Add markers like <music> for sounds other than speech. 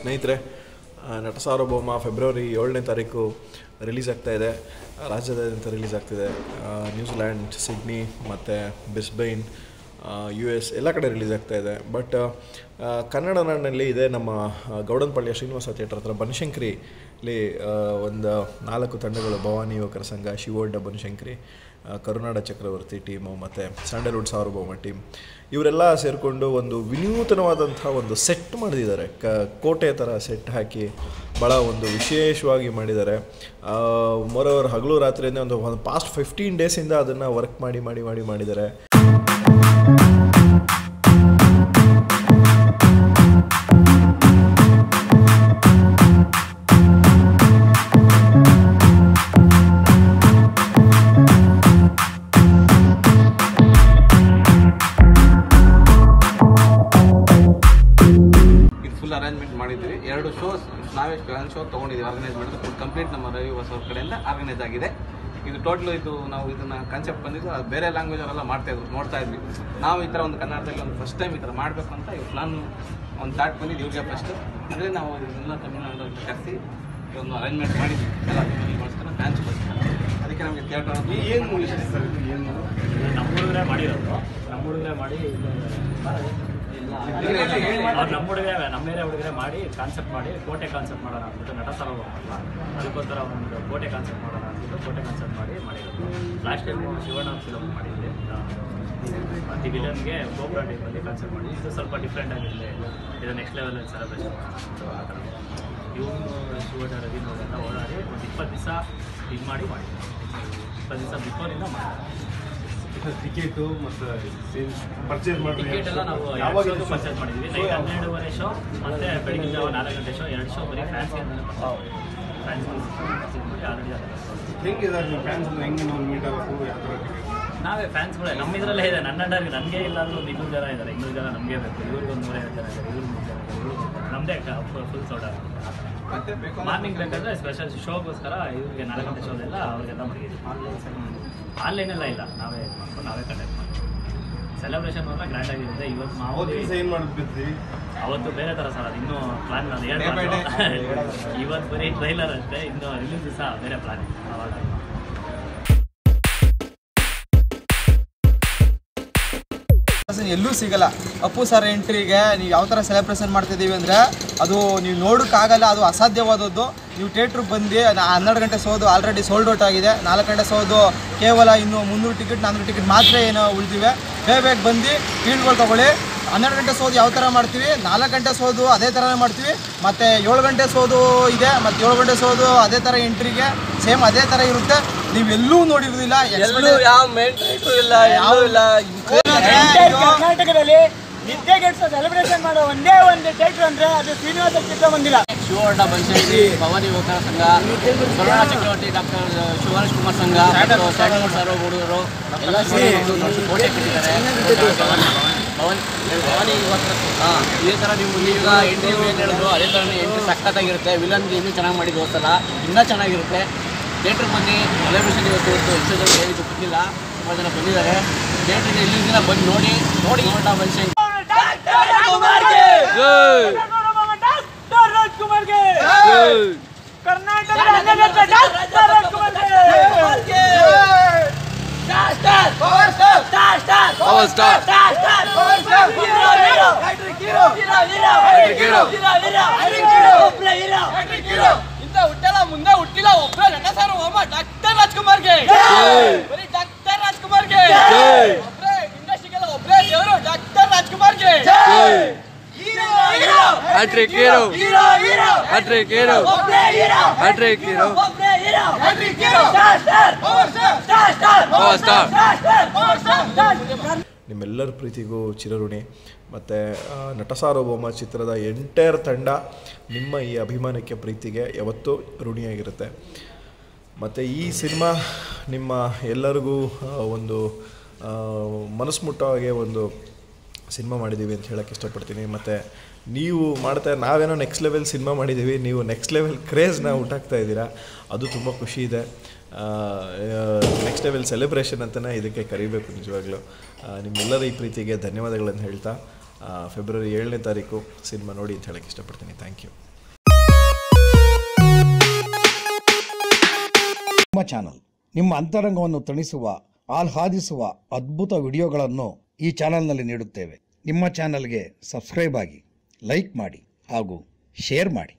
ಸ್ನೇಹಿತರೆ ನಟ ಸಾರ್ವಭೌಮ ಫೆಬ್ರವರಿ ಏಳನೇ ತಾರೀಕು ರಿಲೀಸ್ ಇದೆ. ರಾಜ್ಯದಾದ್ಯಂತ ರಿಲೀಸ್ ಆಗ್ತಿದೆ. ನ್ಯೂಜಿಲ್ಯಾಂಡ್, ಸಿಡ್ನಿ ಮತ್ತು ಬಿಸ್ಬೈನ್ ಯು ಎಸ್ ಎಲ್ಲ ಕಡೆ ರಿಲೀಸ್ ಆಗ್ತಾ ಇದೆ. ಬಟ್ ಕನ್ನಡ ನಾಡಿನಲ್ಲಿ ಇದೆ ನಮ್ಮ ಗೌಡನಪಳ್ಳಿಯ ಶ್ರೀನಿವಾಸ ಥಿಯೇಟರ್ ಹತ್ರ ಬನಶಂಕರಿ ಇಲ್ಲಿ ಒಂದು ನಾಲ್ಕು ತಂಡಗಳು, ಭವಾನಿ ಯುವಕರ ಸಂಘ ಶಿವೋಡ್ಡ ಬನಶಂಕರಿ ಕರುನಾಡ ಚಕ್ರವರ್ತಿ ಟೀಮು ಮತ್ತು ಸ್ಯಾಂಡಲ್ವುಡ್ ಸಾರ್ವಭೌಮ ಟೀಮ್. ಇವರೆಲ್ಲ ಸೇರಿಕೊಂಡು ಒಂದು ವಿನೂತನವಾದಂಥ ಒಂದು ಸೆಟ್ ಮಾಡಿದ್ದಾರೆ ಕ, ಕೋಟೆ ಥರ ಸೆಟ್ ಹಾಕಿ ಭಾಳ ಒಂದು ವಿಶೇಷವಾಗಿ ಮಾಡಿದ್ದಾರೆ. ಮೊರವರ್ ಹಗಲು ರಾತ್ರಿಯಿಂದ ಒಂದು ಒಂದು ಪಾಸ್ಟ್ ಫಿಫ್ಟೀನ್ ಡೇಸಿಂದ ಅದನ್ನು ವರ್ಕ್ ಮಾಡಿ ಮಾಡಿ ಮಾಡಿ, ಮಾಡಿದ್ದಾರೆ. ಎರಡು ಶೋಸ್ ನಾವೇ ಎರಡು ಶೋ ತೊಗೊಂಡಿದ್ದೀವಿ ಆರ್ಗನೈಸ್ ಮಾಡಿದ್ದು. ಫುಲ್ ಕಂಪ್ಲೀಟ್ ನಮ್ಮ ರವಿ ಹೊಸ ಅವ್ರ ಕಡೆಯಿಂದ ಆರ್ಗನೈಸ್ ಆಗಿದೆ. ಇದು ಟೋಟಲ್ ಇದು ನಾವು ಇದನ್ನ ಕಾನ್ಸೆಪ್ಟ್ ಬಂದಿದ್ದು ಅದು ಬೇರೆ ಲ್ಯಾಂಗ್ವೇಜ್ ಅವರೆಲ್ಲ ಮಾಡ್ತಾ ಇದ್ರು ನೋಡ್ತಾ ಇದ್ವಿ. ನಾವು ಈ ಥರ ಒಂದು ಕನ್ನಡದಲ್ಲಿ ಒಂದು ಫಸ್ಟ್ ಟೈಮ್ ಈ ಥರ ಮಾಡಬೇಕು ಅಂತ ಇವ್ರು ಪ್ಲಾನ್ ಒಂದು ಥಾಟ್ ಬಂದಿದ್ದು ಇವ್ರಿಗೆ ಫಸ್ಟ್ ಅಂದರೆ ನಾವು ಇದನ್ನೆಲ್ಲ ತಮಿಳ್ನಾಡು ಕರೆಸಿ ಒಂದು ಅರೇಂಜ್ಮೆಂಟ್ ಮಾಡಿದ್ವಿ. ಎಲ್ಲ ಮಾಡಿಸ್ತಾರೆ ಡ್ಯಾನ್ಸ್ ಬರ್ತಾರೆ ಅದಕ್ಕೆ ನಮಗೆ ಥಿಯೇಟರ್ ಏನು ಮೂವಿ ಸರ್ ಇದು? ಏನು ನಮ್ಮ ಹುಡುಗರೇ ಮಾಡಿರೋದು. ನಮ್ಮ ಹುಡುಗರೇ ಮಾಡಿ ಅವ್ರು ನಮ್ಮ ಹುಡುಗರೇ ನಮ್ಮ ಏರಿಯಾ ಹುಡುಗರೇ ಮಾಡಿ ಕಾನ್ಸೆಪ್ಟ್ ಮಾಡಿ ಕೋಟೆ ಕಾನ್ಸೆಪ್ಟ್ ಮಾಡೋಣ ಅಂದ್ಬಿಟ್ಟು ನಟ ಅಲ್ಲ ಅದಕ್ಕೋಸ್ಕರ ಒಂದು ಕೋಟೆ ಕಾನ್ಸೆಪ್ಟ್ ಮಾಡೋಣ ಅಂದ್ಬಿಟ್ಟು ಕೋಟೆ ಕಾನ್ಸೆಪ್ಟ್ ಮಾಡಿ ಮಾಡಿರೋದು. ಲಾಸ್ಟ್ ಟೈಮ್ ಶಿವಣ್ಣ ಫಿಲಮ್ ಮಾಡಿದ್ದೆ ದಿ ವಿಲನ್ಗೆ ಗೋಪುರ ಟೈಪಲ್ಲಿ ಕಾನ್ಸೆಪ್ಟ್ ಮಾಡಿ. ಇದು ಸ್ವಲ್ಪ ಡಿಫ್ರೆಂಟ್ ಆಗಿರಲಿ ಇದು ನೆಕ್ಸ್ಟ್ ಲೆವೆಲಲ್ಲಿ ಸೆಲೆಬ್ರೇಷನ್ ಆ ಥರ. ಇವನು ಶಿವಣ್ಣ ರವಿ ಅವರೆಲ್ಲ ಓಡಾಡಿ ಒಂದು ಇಪ್ಪತ್ತು ದಿವಸ ಇದು ಮಾಡಿ ಮಾಡಿ ಇಪ್ಪತ್ತು ದಿವಸ ಬಿಫೋರಿಂದ ಮಾಡಿ ಟಿಕೆಟು ಮತ್ತು ಪರ್ಚೇಸ್ ಟಿಕೆಟ್ ಎಲ್ಲ ನಾವು ಎರಡು ಪರ್ಚೇಸ್ ಮಾಡಿದ್ವಿ. ನೈಟ್ ಹನ್ನೆರಡುವರೆ ಶೋ ಮತ್ತೆ ಬೆಳಿಗ್ಗೆ ಜಾವ ನಾಲ್ಕು ಗಂಟೆ ಶೋ ಎರಡು ಶೋ ಬರೀ ಫ್ಯಾನ್ಸ್ ಹೆಂಗಿದ್ದಾರೆ ನಿಮ್ಮ ಫ್ಯಾನ್ಸ್ ಹೆಂಗೆ ನಾವು ಮೀಟ್ ಆಗಬೇಕು? ಯಾವ ಥರ ಟಿಕೆಟ್ ನಾವೇ ಫ್ಯಾನ್ಸ್ಗಳೇ ನಮ್ಮ ಇದರಲ್ಲೇ ಇದೆ. ನನ್ನ ಅಂಡರ್ಗೆ ನನಗೆ ಇಲ್ಲ ಅಂದ್ರೆ ಒಂದು ಇನ್ನೂರು ಜನ ಇದ್ದಾರೆ. ಇನ್ನೂರು ಜನ ನಮಗೆ ಬೇಕು. ಇವ್ರಿಗೆ ಒಂದು ನೂರೈವತ್ತು ಜನ ಇದ್ದಾರೆ. ಇವ್ರಿಗೆ ನೂರು ಜನ ಇವ್ರಿಗೆ ನಮ್ಮದೇ ಫುಲ್ ಬೇಕು ಮಾರ್ನಿಂಗ್ ಬೇಕಾದ್ರೆ ಸ್ಪೆಷಲ್ ಶೋಗೋಸ್ಕರ ಇವ್ರಿಗೆ ನಾಲ್ಕು ಗಂಟೆ ಶೋದೆಲ್ಲ ಅವ್ರಿಗೆಲ್ಲ ಮಾಡಿದ್ದೀವಿ ಆನ್ಲೈನೆಲ್ಲ ಇಲ್ಲ. ನಾವೇ ಮಾಡ್ಕೊಂಡು ನಾವೇ ಕಂಡಕ್ಟ್ ಮಾಡ್ತೀವಿ ಸೆಲೆಬ್ರೇಷನ್ ಮಾತ್ರ ಗ್ರ್ಯಾಂಡ್ ಆಗಿರುತ್ತೆ. ಇವತ್ತು ದಿವಸ ಏನು ಮಾಡೋದು ಅವತ್ತು ಬೇರೆ ಥರ ಸರ್ ಅದು. ಇನ್ನೂ ಪ್ಲಾನ್ day. <laughs> ಇವತ್ತು ಬರೀ ಟ್ರೈಲರ್ ಅಷ್ಟೇ. ಇನ್ನು ರಿಲೀಸ್ ದಿವಸ ಬೇರೆ ಪ್ಲಾನ್ ಅವಾಗ ಸೆಲೆಬ್ರೇಷನ್ ಎಲ್ಲೂ ಸಿಗಲ್ಲ. ಅಪ್ಪು ಸರ್ ಎಂಟ್ರಿಗೆ ನೀವು ಯಾವ ಥರ ಸೆಲೆಬ್ರೇಷನ್ ಮಾಡ್ತಿದ್ದೀವಿ ಅಂದರೆ, ಅದು ನೀವು ನೋಡೋಕ್ಕಾಗಲ್ಲ, ಅದು ಅಸಾಧ್ಯವಾದದ್ದು. ನೀವು ಥಿಯೇಟ್ರಿಗೆ ಬಂದು ಹನ್ನೆರಡು ಗಂಟೆ ಸೋದು ಆಲ್ರೆಡಿ ಸೋಲ್ಡ್ ಔಟ್ ಆಗಿದೆ. ನಾಲ್ಕು ಗಂಟೆ ಸೋದು, ಕೇವಲ ಇನ್ನು ಮುನ್ನೂರು ಟಿಕೆಟ್ ನಾನ್ನೂರು ಟಿಕೆಟ್ ಮಾತ್ರ ಏನು ಉಳಿದಿವೆ. ಬೇಗ ಬೇಗ ಬಂದು ಫೀಲ್ಡ್ಗಳು ತೊಗೊಳ್ಳಿ. ಹನ್ನೆರಡು ಗಂಟೆ ಸೋದು ಯಾವ ಥರ ಮಾಡ್ತೀವಿ? ನಾಲ್ಕು ಗಂಟೆ ಸೋದು ಅದೇ ಥರನೇ ಮಾಡ್ತೀವಿ. ಮತ್ತು ಏಳು ಗಂಟೆ ಸೋದು ಇದೆ ಮತ್ತು ಏಳು ಗಂಟೆ ಸೋದು ಅದೇ ಥರ ಎಂಟ್ರಿಗೆ ಸೇಮ್ ಅದೇ ಥರ ಇರುತ್ತೆ. ನೀವೆಲ್ಲೂ ನೋಡಿರೋದಿಲ್ಲ ಎಲ್ಲೂ ಯಾವ ಇಲ್ಲ ಯಾವ ಇಲ್ಲ. ಕರ್ನಾಟಕದಲ್ಲಿ ನಿದ್ದೆಗೆಡ್ಸೋ ಸೆಲೆಬ್ರೇಷನ್ ಮಾಡೋ ಒಂದೇ ಒಂದು ಥಿಯೇಟರ್ ಅಂದ್ರೆ ಅದು ಶ್ರೀನಿವಾಸ ಚಿತ್ರಮಂದಿರ ಶಿವಣ್ಣ ಬನಶಂಕರಿ ಭವಾನಿ ಯುವಕರ ಸಂಘ ಕರುಣಾ ಚಕ್ರವರ್ತಿ ಡಾಕ್ಟರ್ ಶಿವರಾಜ್ ಕುಮಾರ್ ಸಂಘ ಮತ್ತು ಸ್ಯಾಂಡಲ್ವುಡ್ ಸರ್ ಹುಡುಗರು ಎಲ್ಲ ಸೇರಿ ಕೋಟೆ ಕಟ್ಟಿದ್ದಾರೆ ಭವಾನಿ ಯುವಕರ ಸಂಘ ಇದೇ ಥರ ನೀವು ಈಗ ಎಂಟ್ರಿ ಏನು ಹೇಳಿದ್ರು, ಅದೇ ಥರನೇ ಎಂಟ್ರಿ ಸಖತ್ತಾಗಿರುತ್ತೆ. ವಿಲನ್ ಇನ್ನೂ ಚೆನ್ನಾಗಿ ಮಾಡಿದ್ದು ಹೋಗ್ತಲ್ಲ ಇನ್ನೂ ಚೆನ್ನಾಗಿರುತ್ತೆ. ಥಿಯೇಟ್ರ್ ಬನ್ನಿ ಸೆಲೆಬ್ರೇಷನ್ ಇವತ್ತು ಇವತ್ತು ಎಷ್ಟೋ ಜನ ಹೇಳಿದ್ದು ಗೊತ್ತಿಲ್ಲ. ತುಂಬ ಜನ ಬಂದಿದ್ದಾರೆ. ಥಿಯೇಟ್ರಿಗೆ ಇಲ್ಲಿ ದಿನ ಬಂದು ನೋಡಿ ನೋಡಿ ಶಿವಣ್ಣ ಬನಶಂಕರಿ ಡಾಕ್ಟರ್ ರಾಜ್ಕುಮಾರ್ಗೆ ಕರ್ನಾಟಕದ ಇಂಥ ಹುಟ್ಟಲ್ಲ ಮುಂದೆ ಹುಟ್ಟಿಲ್ಲ ಒಬ್ಬ ನಟ ಸರ್ ಒಬ್ಬ ಡಾಕ್ಟರ್ ರಾಜ್ಕುಮಾರ್ಗೆ ಬರೀ ಡಾಕ್ಟರ್ ರಾಜ್ಕುಮಾರ್ಗೆ ಒಬ್ರೇ ಇಂಡಸ್ಟ್ರಿಗೆಲ್ಲ ಒಬ್ರೇ ದೇವರು doctor ರಾಜ್ಕುಮಾರ್ಗೆ hattrick hero hattrick hero hattrick hero hattrick hero star star power star star star power star star star star ನಿಮ್ಮೆಲ್ಲರ ಪ್ರೀತಿಗೂ ಚಿರಋಣಿ. ಮತ್ತು ನಟ ಸಾರ್ವಭೌಮ ಚಿತ್ರದ ಎಂಟೈರ್ ತಂಡ ನಿಮ್ಮ ಈ ಅಭಿಮಾನಕ್ಕೆ ಪ್ರೀತಿಗೆ ಯಾವತ್ತೂ ಋಣಿಯಾಗಿರುತ್ತೆ. ಮತ್ತು ಈ ಸಿನಿಮಾ ನಿಮ್ಮ ಎಲ್ಲರಿಗೂ ಒಂದು ಮನಸ್ಸು ಒಂದು ಸಿನಿಮಾ ಮಾಡಿದ್ದೀವಿ ಅಂತ ಹೇಳೋಕ್ಕೆ ಇಷ್ಟಪಡ್ತೀನಿ. ಮತ್ತು, ನೀವು ಮಾಡ್ತಾ, ನಾವೇನೋ ನೆಕ್ಸ್ಟ್ ಲೆವೆಲ್ ಸಿನಿಮಾ ಮಾಡಿದ್ದೀವಿ, ನೀವು ನೆಕ್ಸ್ಟ್ ಲೆವೆಲ್ ಕ್ರೇಜ್ನ ಉಂಟಾಗ್ತಾ ಇದ್ದೀರಾ, ಅದು ತುಂಬ ಖುಷಿ ಇದೆ. ನೆಕ್ಸ್ಟ್ ಲೆವೆಲ್ ಸೆಲೆಬ್ರೇಷನ್ ಅಂತಲೇ ಇದಕ್ಕೆ ಕರಿಬೇಕು ನಿಜವಾಗ್ಲೂ. ನಿಮ್ಮೆಲ್ಲರ ಈ ಪ್ರೀತಿಗೆ ಧನ್ಯವಾದಗಳನ್ನು ಹೇಳ್ತಾ ಫೆಬ್ರವರಿ ಏಳನೇ ತಾರೀಕು ಸಿನಿಮಾ ನೋಡಿ ಅಂತ ಹೇಳಕ್ಕೆ ಇಷ್ಟಪಡ್ತೀನಿ. ಥ್ಯಾಂಕ್ ಯು ನಿಮ್ಮ ಚಾನಲ್, ನಿಮ್ಮ ಅಂತರಂಗವನ್ನು ತಣಿಸುವ ಆಹ್ಲಾದಿಸುವ ಅದ್ಭುತ ವಿಡಿಯೋಗಳನ್ನು ಈ ಚಾನಲ್ನಲ್ಲಿ ನೀಡುತ್ತೇವೆ. ನಿಮ್ಮ ಚಾನಲ್ಗೆ ಸಬ್ಸ್ಕ್ರೈಬ್ ಆಗಿ, ಲೈಕ್ ಮಾಡಿ ಹಾಗೂ ಶೇರ್ ಮಾಡಿ.